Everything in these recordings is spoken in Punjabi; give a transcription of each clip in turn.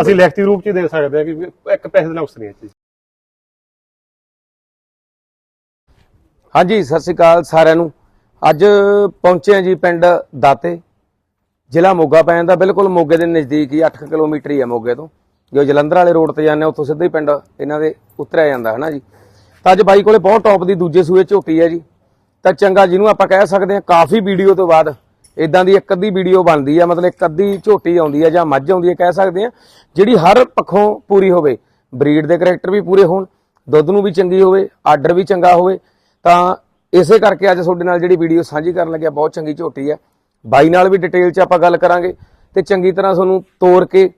ਅਸੀਂ ਲਿਖਤੀ ਰੂਪ ਚ ਹੀ ਦੇ ਸਕਦੇ ਹਾਂ ਕਿ ਇੱਕ ਪੈਸੇ ਦਾ ਨੁਕਸ ਨਹੀਂ ਹੈ ਜੀ ਹਾਂਜੀ ਸਤਿ ਸ਼੍ਰੀ ਅਕਾਲ ਸਾਰਿਆਂ ਨੂੰ। ਅੱਜ ਪਹੁੰਚੇ ਹਾਂ ਜੀ ਪਿੰਡ ਦਾਤੇ ਜ਼ਿਲ੍ਹਾ ਮੋਗਾ ਪੈ ਜਾਂਦਾ। ਬਿਲਕੁਲ ਮੋਗੇ ਦੇ ਨਜ਼ਦੀਕ ਹੀ 8 ਕਿਲੋਮੀਟਰ ਹੀ ਹੈ ਮੋਗੇ ਤੋਂ। ਜੋ ਜਲੰਧਰ ਵਾਲੇ ਰੋਡ ਤੇ ਜਾਂਦੇ ਉੱਥੋਂ ਸਿੱਧਾ ਹੀ ਪਿੰਡ ਇਹਨਾਂ ਦੇ ਉਤਰਿਆ ਜਾਂਦਾ ਹੈ ਨਾ ਜੀ। ਤਾਂ ਅੱਜ ਬਾਈ ਕੋਲੇ ਬਹੁਤ ਟੌਪ ਦੀ ਦੂਜੇ ਸੂਏ ਝੋਟੀ ਹੈ ਜੀ। ਤਾਂ ਚੰਗਾ ਜਿਹਨੂੰ ਆਪਾਂ ਕਹਿ ਸਕਦੇ ਹਾਂ ਕਾਫੀ ਵੀਡੀਓ ਤੋਂ ਬਾਅਦ ਇਦਾਂ ਦੀ ਇੱਕ ਅੱਧੀ ਵੀਡੀਓ ਬਣਦੀ ਆ, ਮਤਲਬ ਇੱਕ ਅੱਧੀ ਝੋਟੀ ਆਉਂਦੀ ਹੈ ਜਾਂ ਮੱਝ ਆਉਂਦੀ ਹੈ ਕਹਿ ਸਕਦੇ ਹਾਂ ਜਿਹੜੀ ਹਰ ਪੱਖੋਂ ਪੂਰੀ ਹੋਵੇ। ਬਰੀਡ ਦੇ ਕਰੈਕਟਰ ਵੀ ਪੂਰੇ ਹੋਣ, ਦੁੱਧ ਨੂੰ ਵੀ ਚੰਗੀ ਹੋਵੇ, ਆਰਡਰ ਵੀ ਚੰਗਾ ਹੋਵੇ। ਤਾਂ ਇਸੇ ਕਰਕੇ ਅੱਜ ਤੁਹਾਡੇ ਨਾਲ ਜਿਹੜੀ ਵੀਡੀਓ ਸਾਂਝੀ ਕਰਨ ਲੱਗਿਆ, ਬਹੁਤ ਚੰਗੀ ਝੋਟੀ ਹੈ ਬਾਈ ਨਾਲ ਵੀ ਡਿਟੇਲ 'ਚ ਆਪਾਂ ਗੱਲ ਕਰਾਂਗੇ ਤੇ ਚੰਗੀ ਤਰ੍ਹਾਂ ਤੁਹਾਨੂੰ ਤੋੜ ਕੇ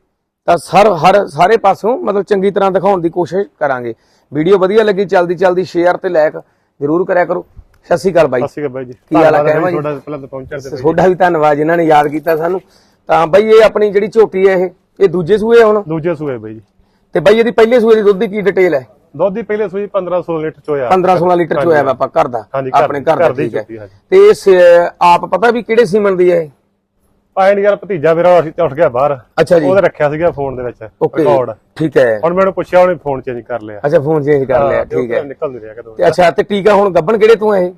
ਤਾਂ ਸਰ, ਹਰ, ਸਾਰੇ ਪਾਸੋਂ ਮਤਲਬ ਚੰਗੀ ਤਰ੍ਹਾਂ ਦਿਖਾਉਣ ਦੀ ਕੋਸ਼ਿਸ਼ ਕਰਾਂਗੇ। ਵੀਡੀਓ ਵਧੀਆ ਲੱਗੀ ਚਲਦੀ ਚਲਦੀ ਸ਼ੇਅਰ ਤੇ ਲਾਇਕ ਜ਼ਰੂਰ ਕਰਿਆ ਕਰੋ। ਸਤਿ ਸ਼੍ਰੀ ਅਕਾਲ ਬਾਈ। ਸਤਿ ਸ਼੍ਰੀ ਅਕਾਲ ਬਾਈ ਜੀ। ਕੀ ਹਾਲ ਆ, ਧੰਨਵਾਦ ਕਹਿਮਾ ਜੀ? ਤੁਹਾਡਾ ਪਹਿਲਾਂ ਤਾਂ ਪਹੁੰਚਣ ਤੇ ਤੁਹਾਡਾ ਵੀ ਧੰਨਵਾਦ ਜਿਨ੍ਹਾਂ ਨੇ ਯਾਦ ਕੀਤਾ ਸਾਨੂੰ। ਤਾਂ ਬਾਈ ਇਹ ਆਪਣੀ ਜਿਹੜੀ ਝੋਟੀ ਹੈ ਇਹ ਇਹ ਦੂਜੇ ਸੂਏ ਹੁਣ? ਦੂਜੇ ਸੂਏ ਬਾਈ ਜੀ। ਤੇ ਬਾਈ ਇਹਦੀ ਪਹਿਲੇ ਸੂਏ ਦੀ ਦੁੱਧ ਦੀ ਕੀ ਡਿਟੇਲ ਹੈ? ਦੁੱਧ ਦੀ ਪਹਿਲੇ ਸੂਈ 15 16 ਲੀਟਰ ਚੋਇਆ 15 16 ਲੀਟਰ ਚ ਹੋਇਆ ਵਾ ਆਪਾਂ ਘਰ ਦਾ ਆਪਣੇ ਘਰ ਦਾ ਠੀਕ ਹੈ। ਤੇ ਆਪ ਪਤਾ ਵੀ ਕਿਹੜੇ ਸੀਮਨ ਦੀ ਹੈ ਇਹ? ਆਏ ਨਹੀਂ ਯਾਰ ਭਤੀਜਾ ਮੇਰਾ ਅਸੀਂ ਤੇ ਉੱਠ ਗਿਆ ਬਾਹਰ। ਅੱਛਾ ਜੀ। ਉਹਦੇ ਰੱਖਿਆ ਸੀਗਾ ਫੋਨ ਦੇ ਵਿੱਚ ਰਿਕਾਰਡ ਠੀਕ ਹੈ। ਹੁਣ ਮੈਨੂੰ ਪੁੱਛਿਆ ਉਹਨੇ ਫੋਨ ਚੇਂਜ ਕਰ ਲਿਆ। ਅੱਛਾ ਫੋਨ ਚੇਂਜ ਕਰ ਲਿਆ ਠੀਕ ਹੈ। ਨਿਕਲ ਨਹੀਂ ਰਿਹਾ ਕਦੋਂ। ਤੇ ਅੱਛਾ ਤੇ ਟੀਕਾ ਹੁਣ ਗੱਬਣ ਕਿਹੜੇ ਤੋਂ ਹੈ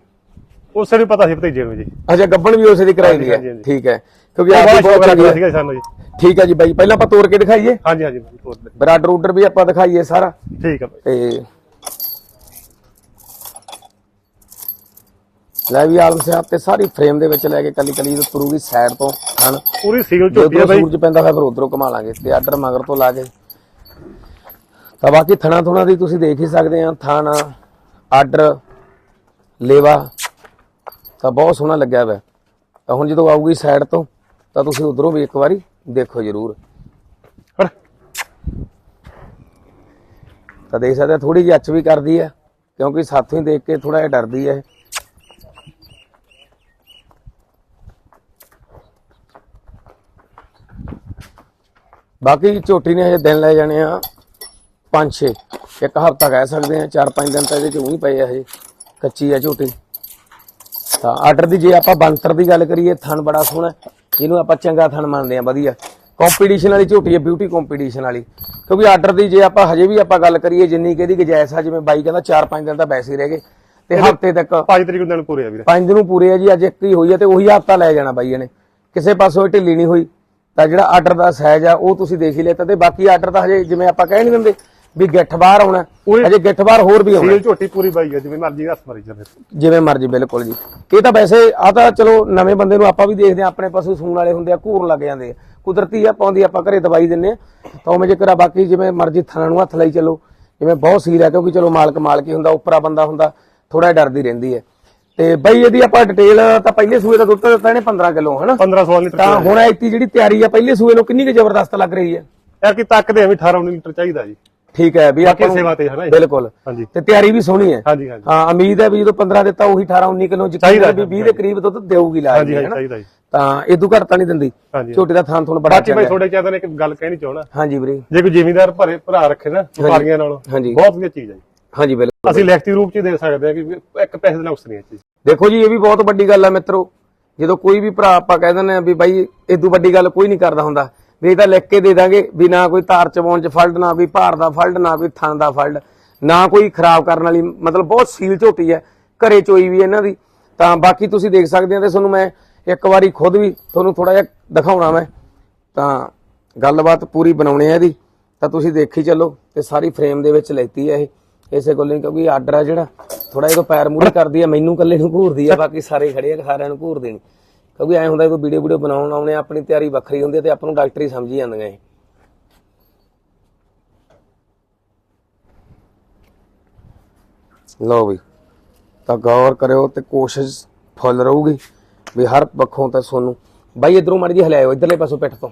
ਉਸੇ ਨੂੰ ਪਤਾ ਸੀ ਭਤੀਜੇ ਨੂੰ ਜੀ। ਅੱਛਾ ਗੱਬਣ ਵੀ ਉਸੇ ਦੀ ਕਰਾਈ ਦੀ ਹੈ। ਠੀਕ ਹੈ ਕਿਉਂਕਿ ਆਪ ਵੀ ਬਹੁਤ ਚੰਗੀ ਸੀਗਾ ਸਾਨੂੰ ਜੀ। ਠੀਕ ਹੈ ਜੀ ਬਾਈ ਪਹਿਲਾਂ ਆਪਾਂ ਤੋੜ ਕੇ ਦਿਖਾਈਏ। ਹਾਂਜੀ ਹਾਂਜੀ ਦੇ। ਬਰਾਡਰ ਰੂਡਰ ਵੀ ਆਪਾਂ ਦਿਖਾਈਏ ਸਾਰਾ। ਠੀਕ ਹੈ ਬਾਈ। ਤੇ ਲੈ ਵੀ ਆਲਮ ਸਾਹਿਬ ਤੇ ਸਾਰੀ ਫਰੇਮ ਦੇ ਵਿੱਚ ਲੈ ਕੇ ਕੱਲੀ ਕੱਲੀ ਤੁਰੂਗੀ ਸਾਈਡ ਤੋਂ ਹਨ? ਪੂਰੀ ਸੀਲ ਝੋਟੀ ਹੈ ਬਾਈ। ਸੂਰਜ ਪੈਂਦਾ ਹੋਇਆ ਫਿਰ ਉਧਰੋਂ ਘੁਮਾ ਲਾਂਗੇ ਤੇ ਆਰਡਰ ਮਗਰ ਤੋਂ ਲਾ ਕੇ। ਤਾਂ ਬਾਕੀ ਥਣਾ ਥੁਣਾ ਦੀ ਤੁਸੀਂ ਦੇਖ ਹੀ ਸਕਦੇ ਆ ਥਾਣਾ ਆਰਡਰ ਲੇਵਾ ਤਾਂ ਬਹੁਤ ਸੋਹਣਾ ਲੱਗਿਆ ਵਾ। ਤਾਂ ਹੁਣ ਜਦੋਂ ਆਊਗੀ ਸਾਈਡ ਤੋਂ ਤਾਂ ਤੁਸੀਂ ਉਧਰੋਂ ਵੀ ਇੱਕ ਵਾਰੀ ਦੇਖੋ ਜਰੂਰ। ਤਾਂ ਦੇਖ ਸਕਦੇ ਥੋੜੀ ਜਿਹੀ ਅੱਚ ਵੀ ਕਰਦੀ ਹੈ ਕਿਉਂਕਿ ਸਾਥੋਂ ਹੀ ਦੇਖ ਕੇ ਥੋੜਾ ਜਿਹਾ ਡਰਦੀ ਹੈ ਬਾਕੀ ਝੋਟੀ ਨੇ ਹਜੇ ਦਿਨ ਲੈ ਜਾਣੇ ਆ 5-6 ਇੱਕ ਹਫਤਾ ਕਹਿ ਸਕਦੇ ਆ 4-5 ਦਿਨ ਤਾਂ ਇਹਦੇ ਚ ਉਹੀ ਪਏ ਆ ਹਜੇ ਕੱਚੀ ਆ ਝੋਟੀ। ਤਾਂ ਆਰਡਰ ਦੀ ਜੇ ਆਪਾਂ ਬੰਤਰ ਦੀ ਗੱਲ ਕਰੀਏ ਥਣ ਬੜਾ ਸੋਹਣਾ ਹੈ। ਜਿਹਨੂੰ ਆਪਾਂ ਚੰਗਾ ਥਣ ਮੰਨਦੇ ਆ ਵਧੀਆ। ਕੰਪੀਟੀਸ਼ਨ ਵਾਲੀ ਝੋਟੀ ਹੈ ਬਿਊਟੀ ਕੰਪੀਟੀਸ਼ਨ ਵਾਲੀ। ਕਿਉਂਕਿ ਆਰਡਰ ਦੀ ਜੇ ਆਪਾਂ ਹਜੇ ਵੀ ਆਪਾਂ ਗੱਲ ਕਰੀਏ ਜਿੰਨੀ ਕਿ ਇਹਦੀ ਗੁੰਜਾਇਸ਼ ਆ ਜਿਵੇਂ ਬਾਈ ਕਹਿੰਦਾ 4-5 ਦਿਨ ਤਾਂ ਵੈਸੇ ਹੀ ਰਹਿ ਗਏ। ਤੇ ਹਫ਼ਤੇ ਤੱਕ 5 ਤਰੀਕ ਨੂੰ ਦਿਨ ਪੂਰੇ ਆ ਵੀਰੇ। ਪੰਜ ਦਿਨ ਨੂੰ ਪੂਰੇ ਆ ਜੀ ਅੱਜ ਇੱਕ ਹੀ ਹੋਈ ਆ ਤੇ ਉਹੀ ਹਫਤਾ ਲੈ ਜਾਣਾ ਬਾਈ ਇਹਨੇ। ਕਿਸੇ ਪਾਸੋਂ ਢਿੱਲੀ ਨਹੀਂ ਹੋਈ। ਤਾਂ ਜਿਹੜਾ ਆਰਡਰ ਦਾ ਸਾਈਜ਼ ਆ ਉਹ ਤੁਸੀਂ ਦੇਖ ਹੀ ਲਿਆ ਤੇ ਬਾਕੀ ਆਰਡਰ ਤਾਂ ਹਜੇ ਜਿਵੇਂ ਆਪਾਂ ਕਹਿ ਨਹੀਂ ਦਿੰਦੇ ਵੀ ਗਿੱਠ ਬਾਹਰ ਆਉਣਾ ਹਜੇ ਗਿੱਠ ਬਾਹਰ ਹੋਰ ਵੀ ਆਉਣਾ। ਸੀਲ ਝੋਟੀ ਪੂਰੀ ਬਾਈ ਹੈ ਜਿਵੇਂ ਮਰਜ਼ੀ ਹੱਥ ਮਾਰੀ ਜਾਂਦੇ ਜਿਵੇਂ ਮਰਜ਼ੀ ਬਿਲਕੁਲ ਜੀ। ਇਹ ਤਾਂ ਵੈਸੇ ਆ ਤਾਂ ਚਲੋ ਨਵੇਂ ਬੰਦੇ ਨੂੰ ਆਪਾਂ ਵੀ ਦੇਖਦੇ ਆ ਆਪਣੇ ਪਸ਼ੂ ਸੂਣ ਵਾਲੇ ਹੁੰਦੇ ਆ ਘੂਰ ਲੱਗ ਜਾਂਦੇ ਆ। ਕੁਦਰਤੀ ਆ ਪਾਉਂਦੀ ਆਪਾਂ ਘਰੇ ਦਵਾਈ ਦਿੰਨੇ ਆ। ਤਾਂ ਉਵੇਂ ਜੇਕਰ ਬਾਕੀ ਜਿਵੇਂ ਮਰਜ਼ੀ ਥਣਾ ਨੂੰ ਹੱਥ ਲਈ ਚੱਲੋ ਜਿਵੇਂ ਬਹੁਤ ਸੀਰ ਹੈ ਕਿਉਂਕਿ ਚਲੋ ਮਾਲਕ ਮਾਲਕੀ ਹੁੰਦਾ ਉੱਪਰਾ ਬੰਦਾ ਹੁੰਦਾ ਥੋੜਾ ਡਰਦੀ ਰਹਿੰਦੀ ਹੈ। ਤੇ ਬਈ ਇਹਦੀ ਆਪਾਂ ਡਿਟੇਲ ਤਾਂ ਪਹਿਲੇ ਸੂਏ ਦਾ ਦੁੱਧ ਦਿੱਤਾ ਇਹਨੇ 15 ਕਿਲੋ ਹਨਾ? 15 16 ਲੀਟਰ ਤਾਂ ਹੁਣ ਐਤੀ ਜਿਹੜੀ ਤਿਆਰੀ ਆ ਪਹਿਲੇ ਸੂਏ ਨੂੰ ਕਿੰਨੀ ਕੁ ਜ਼ਬਰਦਸਤ ਲੱਗ ਰਹੀ ਹੈ ਯਾਰ ਕੀ ਤੱਕਦੇ ਐਵੇਂ 18 19 ਲੀਟਰ ਚਾਹੀਦਾ ਜੀ। ਠੀਕ ਹੈ ਵੀ ਬਾਕੀ ਆਪਾਂ ਸੇਵਾ ਤੇ ਹਨਾ। ਬਿਲਕੁਲ। ਹਾਂਜੀ। ਤੇ ਤਿਆਰੀ ਵੀ ਸੋਹਣੀ ਹੈ। ਹਾਂਜੀ ਹਾਂਜੀ। ਹਾਂ ਉਮੀਦ ਹੈ ਵੀ ਜਦੋਂ 15 ਦਿੱਤਾ ਉਹੀ 18 19 ਕਿਲੋ ਹੈ ਵੀ 20 ਦੇ ਕਰੀਬ ਦੁੱਧ ਦੇਊਗੀ ਲਾਜ ਹਾਂਜੀ ਚਾਹੀਦਾ ਜੀ। ਤਾਂ ਇਦੋਂ ਘੱਟ ਤਾਂ ਨਹੀਂ ਦਿੰਦੀ। ਝੋਟੀ ਦਾ ਥਾਂ ਤੁਹਾਨੂੰ ਬੜਾ ਬਾਕੀ ਭਾਈ ਚੰਗਾ। ਤੁਹਾਡੇ ਚਾਹਤਾ ਨੇ ਇੱਕ ਗੱਲ ਕਹਿਣੀ ਚਾਹਣਾ ਹਾਂਜੀ ਵੀਰੇ। ਜੇ ਕੋਈ ਜ਼ਿਮੀਂਦਾਰ ਭਰੇ ਭਰਾ ਰੱਖੇ ਨਾ ਵਪਾਰੀਆਂ ਨਾਲੋਂ ਬਹੁਤ ਵਧੀਆ ਚੀਜ਼ ਹੈ ਹਾਂਜੀ ਬਿਲਕੁਲ। ਅਸੀਂ ਲਿਖਤੀ ਰੂਪ ਚ ਦੇ ਸਕਦੇ ਹਾਂ ਕਿ ਇੱਕ ਪੈਸੇ ਦਾ ਨੁਕਸ ਨਹੀਂ ਹੈ ਚੀਜ਼ ਦੇਖੋ ਜੀ, ਇਹ ਵੀ ਬਹੁਤ ਵੱਡੀ ਗੱਲ ਆ ਮਿੱਤਰੋ। ਜਦੋਂ ਕੋਈ ਵੀ ਭਰਾ ਆਪਾਂ ਕਹਿ ਦਿੰਦੇ ਆ ਵੀ ਬਾਈ ਇਦੋਂ ਵੱਡੀ ਗੱਲ ਕੋਈ ਨਹੀਂ ਕਰਦਾ ਹੁੰਦਾ। ਵੀ ਇਹ ਤਾਂ ਲਿਖ ਕੇ ਦੇ ਦਾਂਗੇ ਵੀ ਨਾ ਕੋਈ ਤਾਰ ਚਵਾਉਣ ਚ ਫਲਡ ਨਾ ਕੋਈ ਭਾਰ ਦਾ ਫਲਡ ਨਾ ਕੋਈ ਥਣ ਦਾ ਫਲਡ ਨਾ ਕੋਈ ਖਰਾਬ ਕਰਨ ਵਾਲੀ, ਮਤਲਬ ਬਹੁਤ ਸੀਲ ਝੋਟੀ ਹੈ, ਘਰੇ ਚੋਈ ਵੀ ਇਹਨਾਂ ਦੀ। ਤਾਂ ਬਾਕੀ ਤੁਸੀਂ ਦੇਖ ਸਕਦੇ ਆ ਤੇ ਤੁਹਾਨੂੰ ਮੈਂ ਇੱਕ ਵਾਰੀ ਖੁਦ ਵੀ ਤੁਹਾਨੂੰ ਥੋੜਾ ਜਿਹਾ ਦਿਖਾਉਣਾ ਮੈਂ। ਤਾਂ ਗੱਲਬਾਤ ਪੂਰੀ ਬਣਾਉਣੀ ਹੈ ਇਹਦੀ। ਤਾਂ ਤੁਸੀਂ ਦੇਖੀ ਚੱਲੋ ਤੇ ਸਾਰੀ ਫਰੇਮ ਦੇ ਵਿੱਚ ਲੈਤੀ ਹੈ ਇਹ। ਇਸੇ ਕੋਲ ਨਹੀਂ ਕਿਉਂਕਿ ਆਰਡਰ ਆ ਜਿਹੜਾ। ਥੋੜਾ ਜਿਹਾ ਪੈਰ ਮੂਹਰੇ ਕਰਦੀ ਆ, ਮੈਨੂੰ ਇਕੱਲੇ ਨੂੰ ਘੂਰਦੀ ਆ, ਬਾਕੀ ਸਾਰੇ ਖੜੇ ਆ, ਸਾਰਿਆਂ ਨੂੰ ਘੂਰ ਦੇਣੀ ਕਿਉਂਕਿ ਐ ਹੁੰਦਾ ਕੋਈ ਵੀਡੀਓ ਵੀਡੀਓ ਬਣਾਉਣ ਆਉਣੇ ਆਪਣੀ ਤਿਆਰੀ ਵੱਖਰੀ ਹੁੰਦੀ ਹੈ ਤੇ ਆਪਾਂ ਨੂੰ ਡਾਕਟਰੀ ਸਮਝੀ ਜਾਂਦੀਆਂ ਇਹ। ਲਓ ਵੀ ਤਾਂ ਗੌਰ ਕਰਿਓ ਤੇ ਕੋਸ਼ਿਸ਼ ਫੁੱਲ ਰਹੂਗੀ ਵੀ ਹਰ ਪੱਖੋਂ ਤਾਂ ਸੋਨੂੰ। ਬਾਈ, ਇਧਰੋਂ ਮੜ ਜੀ ਹਲਾਇਓ, ਇਧਰਲੇ ਪਾਸੋਂ ਪਿੱਠ ਤੋਂ।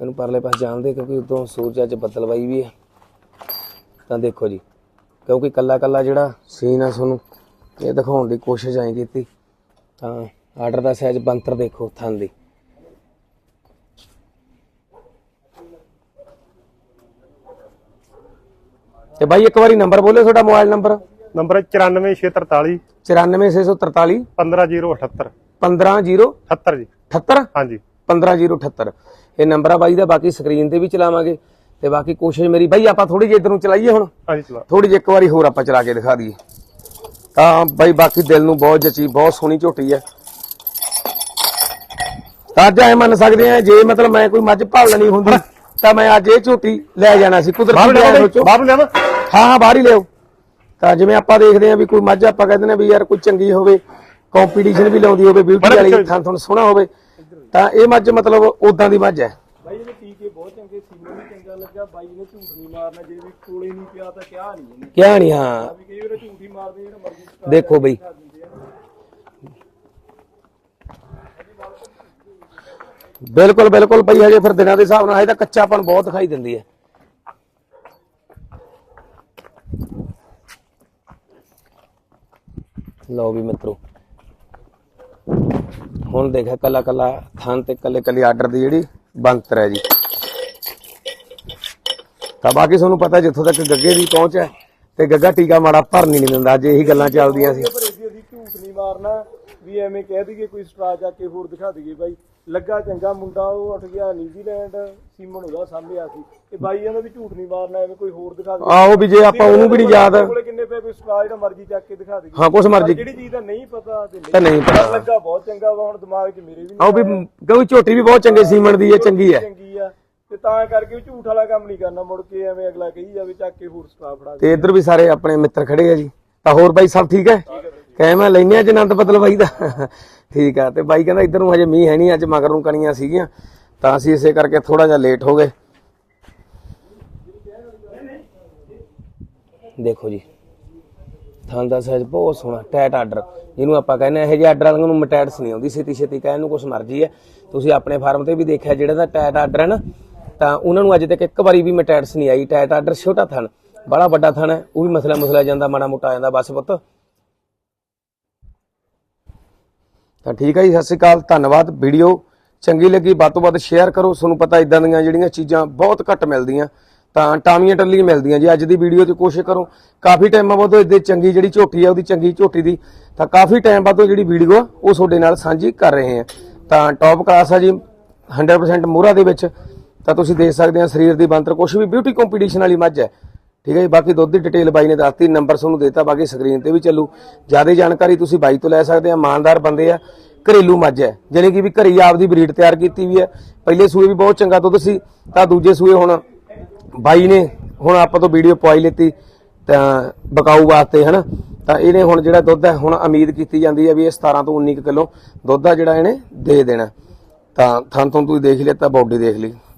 ਇਹਨੂੰ ਪਰਲੇ ਪਾਸੇ ਜਾਣਦੇ ਕਿਉਂਕਿ ਉਦੋਂ ਸੂਰਜ ਅੱਜ ਬੱਦਲਵਾਈ ਵੀ ਹੈ ਤਾਂ ਦੇਖੋ ਜੀ। ਕਿਉਂਕਿ ਕੱਲਾ ਕੱਲਾ ਜਿਹੜਾ ਸੀਨ ਆ ਤੁਹਾਨੂੰ ਇਹ ਦਿਖਾਉਣ ਦੀ ਕੋਸ਼ਿਸ਼ ਆਈ ਕੀਤੀ ਤਾਂ ਆਰਡਰ ਦਾ ਸਾਈਜ਼ ਬੰਤਰ ਦੇਖੋ ਥਣ ਦੀ। ਤੇ ਬਾਈ ਇੱਕ ਵਾਰੀ ਨੰਬਰ ਬੋਲਿਓ ਤੁਹਾਡਾ ਮੋਬਾਈਲ ਨੰਬਰ ਨੰਬਰ 94643 94643 15078 15078 78 ਜੀ। 78 ਹਾਂਜੀ। 15078 ਇਹ ਨੰਬਰ ਆ ਬਾਈ ਦਾ ਬਾਕੀ ਸਕਰੀਨ ਤੇ ਵੀ ਚਲਾਵਾਂਗੇ। ਤੇ ਬਾਕੀ ਕੋਸ਼ਿਸ਼ ਮੇਰੀ ਬਾਈ ਆਪਾਂ ਥੋੜੀ ਜਿਹੀ ਇਧਰ ਨੂੰ ਚਲਾਈਏ ਹੁਣ। ਹਾਂਜੀ ਚਲਾ। ਥੋੜੀ ਜਿਹੀ ਇੱਕ ਵਾਰੀ ਹੋਰ ਆਪਾਂ ਚਲਾ ਕੇ ਦਿਖਾ ਦਈਏ। ਤਾਂ ਬਾਈ ਬਾਕੀ ਦਿਲ ਨੂੰ ਬਹੁਤ ਜਚੀ ਬਹੁਤ ਸੋਹਣੀ ਝੋਟੀ ਹੈ। ਤਾਂ ਅੱਜ ਐ ਮੰਨ ਸਕਦੇ ਆ ਜੇ ਮਤਲਬ ਮੈਂ ਕੋਈ ਮੱਝ ਭਾਲ ਲੈਣੀ ਹੁੰਦੀ ਤਾਂ ਮੈਂ ਅੱਜ ਇਹ ਝੋਟੀ ਲੈ ਜਾਣਾ ਸੀ ਕੁਦਰਤੀ ਲੈ ਸੋਚੋ ਬਾਹਰ ਲਿਆਵਾਂ? ਹਾਂ ਹਾਂ ਬਾਹਰ ਹੀ ਲਿਓ ਤਾਂ ਜਿਵੇਂ ਆਪਾਂ ਦੇਖਦੇ ਆ ਵੀ ਕੋਈ ਮੱਝ ਆਪਾਂ ਕਹਿੰਦੇ ਨੇ ਵੀ ਯਾਰ ਕੋਈ ਚੰਗੀ ਹੋਵੇ ਕੰਪੀਟੀਸ਼ਨ ਵੀ ਲਾਉਂਦੀ ਹੋਵੇ ਬਿਊਟੀ ਵਾਲੀ ਥਾਂ ਤੁਹਾਨੂੰ ਸੋਹਣਾ ਹੋਵੇ ਤਾਂ ਇਹ ਮੱਝ ਮਤਲਬ ਉਦਾਂ ਦੀ ਮੱਝ ਹੈ। ਬਹੁਤ ਚੰਗੇ ਸੀਮਨ ਵੀ ਚੰਗਾ ਲੱਗਾ ਬਾਈ ਨੇ ਝੂਠ ਨਹੀਂ ਮਾਰਨਾ ਜੇ ਵੀ ਕੋਲੇ ਨਹੀਂ ਪਿਆ ਤਾਂ ਕਿਹਾ ਨਹੀਂ ਇਹਨੇ। ਕਿਹਾ ਨਹੀਂ ਹਾਂ। ਵੀ ਕਈ ਵਾਰ ਝੂਠ ਹੀ ਮਾਰਦੇ ਜਿਹੜਾ ਮਰਜ਼ੀ ਦੇਖੋ ਬਈ। ਦਿਖਾ ਦਿੰਦੇ ਆ। ਬਿਲਕੁਲ ਬਿਲਕੁਲ ਬਈ ਹਜੇ ਫਿਰ ਦਿਨਾਂ ਦੇ ਹਿਸਾਬ ਨਾਲ ਹਜੇ ਤਾਂ ਕੱਚਾਪਣ ਬਹੁਤ ਦਿਖਾਈ ਦਿੰਦੀ ਹੈ। ਲਓ ਵੀ ਮਿੱਤਰੋ। ਹੁਣ ਦੇਖਿਆ ਕੱਲਾ ਕੱਲਾ ਥਾਂ ਤੇ ਕੱਲੇ ਕੱਲੇ ਆਰਡਰ ਦੀ ਜਿਹੜੀ ਬੰਤਰ ਹੈ ਜੀ। ਤਾਂ ਬਾਕੀ ਤੁਹਾਨੂੰ ਪਤਾ ਜਿੱਥੋਂ ਤੱਕ ਗੱਗੇ ਦੀ ਪਹੁੰਚ ਹੈ ਤੇ ਗੱਗਾ ਟੀਕਾ ਮਾੜਾ ਭਰਨ ਹੀ ਨਹੀਂ ਦਿੰਦਾ ਅੱਜ ਇਹੀ ਗੱਲਾਂ ਚੱਲਦੀਆਂ ਸੀ। ਪਰ ਇਹਦੀ ਅਸੀਂ ਝੂਠ ਨਹੀਂ ਮਾਰਨਾ ਵੀ ਐਵੇਂ ਕਹਿ ਦਈਏ ਕੋਈ ਸਟਰਾ ਜਾ ਕੇ ਹੋਰ ਦਿਖਾ ਦਈਏ ਬਾਈ। ਲੱਗਾ ਚੰਗਾ ਮੁੰਡਾ ਉਹ ਉੱਠ ਗਿਆ ਨਿਊਜ਼ੀਲੈਂਡ ਸੀਮਨ ਉਹਦਾ ਸਾਹਮਣੇ ਸੀ। ਇਹ ਬਾਈ ਕਹਿੰਦਾ ਵੀ ਝੂਠ ਨਹੀਂ ਮਾਰਨਾ ਐਵੇਂ ਕੋਈ ਹੋਰ ਦਿਖਾ ਦੇ ਆਹੋ ਵੀ ਜੇ ਆਪਾਂ ਉਹਨੂੰ ਵੀ ਨਹੀਂ ਯਾਦ ਕੋਲੇ ਕਿੰਨੇ ਪਏ ਕੋਈ ਸਟਰਾ ਜਿਹੜਾ ਮਰਜ਼ੀ ਚੱਕ ਕੇ ਦਿਖਾ ਦਈਏ। ਹਾਂ ਕੁਛ ਪਰ ਮਰਜ਼ੀ ਜਿਹੜੀ ਚੀਜ਼ ਦਾ ਨਹੀਂ ਪਤਾ ਤੇ ਤਾਂ ਨਹੀਂ ਪਤਾ। ਲੱਗਾ ਬਹੁਤ ਚੰਗਾ ਵਾ ਹੁਣ ਦਿਮਾਗ 'ਚ ਮੇਰੇ ਵੀ ਆਹ ਵੀ ਕਿਉਂਕਿ ਝੋਟੀ ਵੀ ਬਹੁਤ ਚੰਗੇ ਸੀਮਨ ਦੀ ਹੈ ਚੰਗੀ ਹੈ। ਆ ਤੇ ਤਾਂ ਕਰਕੇ ਝੂਠ ਵਾਲਾ ਕੰਮ ਨਹੀਂ ਕਰਨਾ ਮੁੜ ਕੇ ਐਵੇਂ ਅਗਲਾ ਕਹੀ ਜਾਵੇ ਚੱਕ ਕੇ ਹੋਰ ਸਟਰਾ ਫੜਾ ਦੇ ਤੇ ਇੱਧਰ ਵੀ ਸਾਰੇ ਆਪਣੇ ਮਿੱਤਰ ਖੜੇ ਆ ਜੀ। ਤਾਂ ਹੋਰ ਬਾਈ ਸਭ ਠੀਕ ਹੈ? ਕਹਿ ਮੈਂ ਲੈਨੇ ਅੱਜ ਆਨੰਦ ਬਦਲ ਬਾਈ ਦਾ। ਠੀਕ ਆ ਤੇ ਬਾਈ ਕਹਿੰਦਾ ਇੱਧਰ ਨੂੰ ਹਜੇ ਮੀਂਹ ਹੈ ਨਹੀਂ ਅੱਜ ਮਗਰ ਨੂੰ ਕਣੀਆਂ ਸੀਗੀਆਂ। ਤਾਂ ਅਸੀਂ ਇਸੇ ਕਰਕੇ ਥੋੜਾ ਜਿਹਾ ਲੇਟ ਹੋ ਗਏ। ਦੇਖੋ ਜੀ ਥਾਂ ਦਾ ਸਾਈਜ਼ ਬਹੁਤ ਸੋਹਣਾ ਟੈਟ ਆਰਡਰ ਜਿਹਨੂੰ ਆਪਾਂ ਕਹਿੰਦੇ ਇਹ ਜਿਹੇ ਆਰਡਰ ਵਾਲਿਆਂ ਨੂੰ ਮਟੈਟਸ ਨਹੀਂ ਆਉਂਦੀ ਛੇਤੀ ਛੇਤੀ ਕਹਿਣ ਨੂੰ ਕੁਛ ਮਰਜ਼ੀ ਹੈ। ਤੁਸੀਂ ਆਪਣੇ ਫਾਰਮ ਤੇ ਵੀ ਦੇਖਿਆ ਜਿਹੜਾ ਦਾ ਟੈਟ ਆਰਡਰ ਹੈ ਨਾ ਤਾਂ ਉਹਨਾਂ ਨੂੰ ਅਜੇ ਤੱਕ ਇੱਕ ਵਾਰੀ ਵੀ ਮਟੈਟਸ ਨਹੀਂ ਆਈ, ਟੈਟ ਆਰਡਰ ਛੋਟਾ ਥਣ, ਬੜਾ ਵੱਡਾ ਥਣ ਹੈ, ਉਹ ਵੀ ਮਸਲਾ ਮਸਲਾ ਜਾਂਦਾ, ਮਾੜਾ ਮੋਟਾ ਜਾਂਦਾ, ਬਸ ਪੁੱਤ। ਤਾਂ ਠੀਕ ਹੈ ਜੀ, ਸਤਿ ਸ਼੍ਰੀ ਅਕਾਲ, ਧੰਨਵਾਦ, ਵੀਡੀਓ ਚੰਗੀ ਲੱਗੀ, ਵੱਧ ਤੋਂ ਵੱਧ ਸ਼ੇਅਰ ਕਰੋ, ਤੁਹਾਨੂੰ ਪਤਾ ਇਦਾਂ ਦੀਆਂ ਜਿਹੜੀਆਂ ਚੀਜ਼ਾਂ ਬਹੁਤ ਘੱਟ ਮਿਲਦੀਆਂ, ਤਾਂ ਟਾਮੀਆਂ ਟੱਲੀਆਂ ਮਿਲਦੀਆਂ, ਜੀ ਅੱਜ ਦੀ ਵੀਡੀਓ 'ਚ ਕੋਸ਼ਿਸ਼ ਕਰੋ, ਕਾਫੀ ਟਾਈਮਾਂ ਬਾਅਦ ਇਹਦੇ ਚੰਗੀ ਜਿਹੜੀ ਝੋਟੀ ਆ, ਉਹਦੀ ਚੰਗੀ ਝੋਟੀ ਦੀ, ਤਾਂ ਕਾਫੀ ਟਾਈਮ ਬਾਅਦ ਉਹ ਜਿਹੜੀ ਵੀਡੀਓ ਆ, ਉਹ ਤੁਹਾਡੇ ਨਾਲ ਸਾਂਝੀ ਕਰ ਰਹੇ ਹਾਂ ਤਾਂ ਟੌਪ ਕਲਾਸ ਆ ਜੀ 100% ਮੋਹਰਾ ਦੇ ਵਿੱਚ ਤਾਂ ਤੁਸੀਂ ਦੇਖ ਸਕਦੇ ਆ ਸਰੀਰ ਦੀ ਬੰਤਰ ਕੁਛ ਵੀ ਬਿਊਟੀ ਕੰਪੀਟੀਸ਼ਨ ਵਾਲੀ ਮੱਝ ਹੈ। ਠੀਕ ਹੈ ਜੀ, ਬਾਕੀ ਦੁੱਧ ਦੀ ਡਿਟੇਲ ਬਾਈ ਨੇ ਦੱਸਤੀ ਨੰਬਰ ਤੁਹਾਨੂੰ ਦੇਤਾ, ਬਾਕੀ ਸਕਰੀਨ ਤੇ ਵੀ ਚੱਲੂ। ਜ਼ਿਆਦਾ ਜਾਣਕਾਰੀ ਤੁਸੀਂ ਬਾਈ ਤੋਂ ਲੈ ਸਕਦੇ ਆ ਇਮਾਨਦਾਰ ਬੰਦੇ ਆ, ਘਰੇਲੂ ਮੱਝ ਹੈ। ਜਾਣੀ ਕਿ ਵੀ ਘਰੇ ਆਪਦੀ ਬਰੀਡ ਤਿਆਰ ਕੀਤੀ ਵੀ ਹੈ। ਪਹਿਲੇ ਸੂਏ ਵੀ ਬਹੁਤ ਚੰਗਾ ਦੁੱਧ ਸੀ, ਤਾਂ ਦੂਜੇ ਸੂਏ ਹੁਣ ਬਾਈ ਨੇ ਹੁਣ ਆਪਾਂ ਤੋਂ ਵੀਡੀਓ ਪਵਾਈ ਲਿੱਤੀ, ਤਾਂ ਬਕਾਊ ਵਾਸਤੇ, ਹਨਾ? ਤਾਂ ਇਹਨੇ ਹੁਣ ਜਿਹੜਾ ਦੁੱਧ ਹੈ, ਹੁਣ ਉਮੀਦ ਕੀਤੀ ਜਾਂਦੀ ਹੈ ਵੀ ਇਹ 17 ਤੋਂ 19 ਕਿਲੋ ਦੁੱਧ ਆ ਜਿਹੜਾ ਇਹਨੇ ਦੇ ਦੇਣਾ। ਤਾਂ ਥਾਂ ਤੋਂ ਤੁਸੀਂ ਦੇਖ ਲਿਆ, ਤਾਂ ਬਾਡੀ ਦੇਖ ਲਈ।